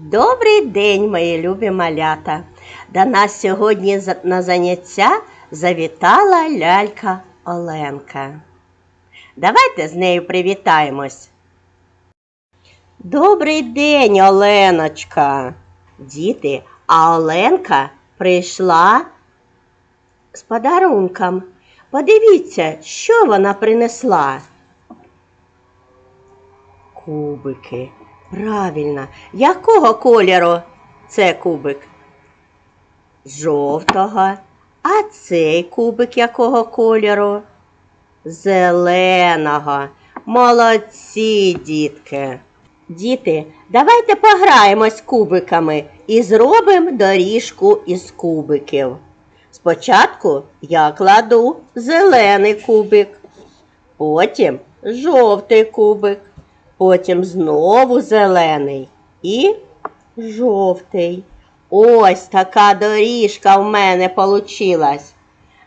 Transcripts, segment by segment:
Добрий день, мої любі малята. До нас сьогодні на заняття завітала лялька Оленка. Давайте з нею привітаємось. Добрий день, Оленочка. Діти, а Оленка прийшла з подарунком. Подивіться, що вона принесла. Кубики. Правильно. Якого кольору це кубик? Жовтого. А цей кубик якого кольору? Зеленого. Молодці, дітки. Діти, давайте пограємось кубиками і зробимо доріжку із кубиків. Спочатку я кладу зелений кубик, потім жовтий кубик, потім знову зелений і жовтий. Ось така доріжка в мене получилась.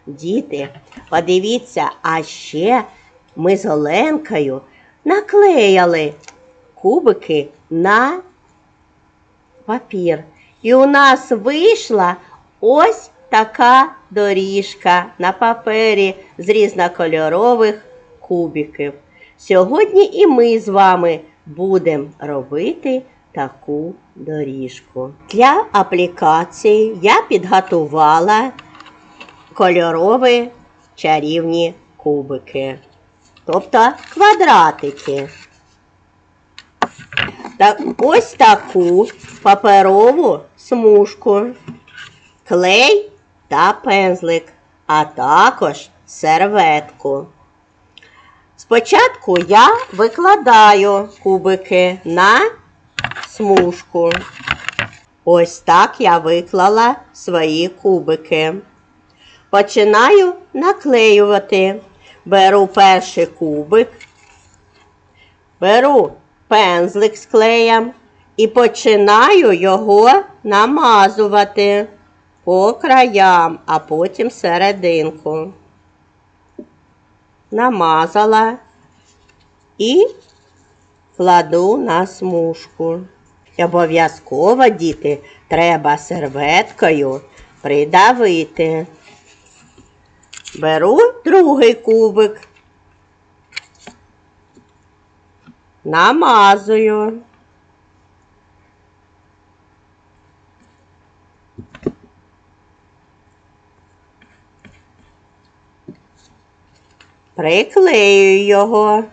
Діти, подивіться, а ще ми з Оленкою наклеяли кубики на папір. І у нас вийшла ось така доріжка на папері з різнокольорових кубиків. Сьогодні і ми з вами будемо робити таку доріжку. Для аплікації я підготувала кольорові чарівні кубики, тобто квадратики. Так, ось таку паперову смужку, клей та пензлик, а також серветку. Спочатку я викладаю кубики на смужку. Ось так я виклала свої кубики. Починаю наклеювати. Беру перший кубик, беру пензлик з клеєм і починаю його намазувати по краям, а потім серединку. Намазала і кладу на смужку. Обов'язково, діти, треба серветкою придавити. Беру другий кубик. Намазую. Приклею його.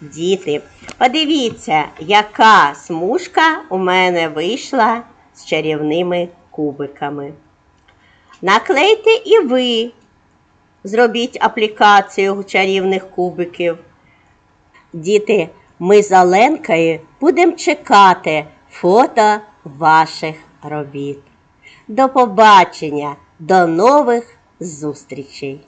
Діти, подивіться, яка смужка у мене вийшла з чарівними кубиками. Наклейте і ви. Зробіть аплікацію чарівних кубиків. Діти, ми з Оленкою будемо чекати фото ваших робіт. До побачення, до нових зустрічей!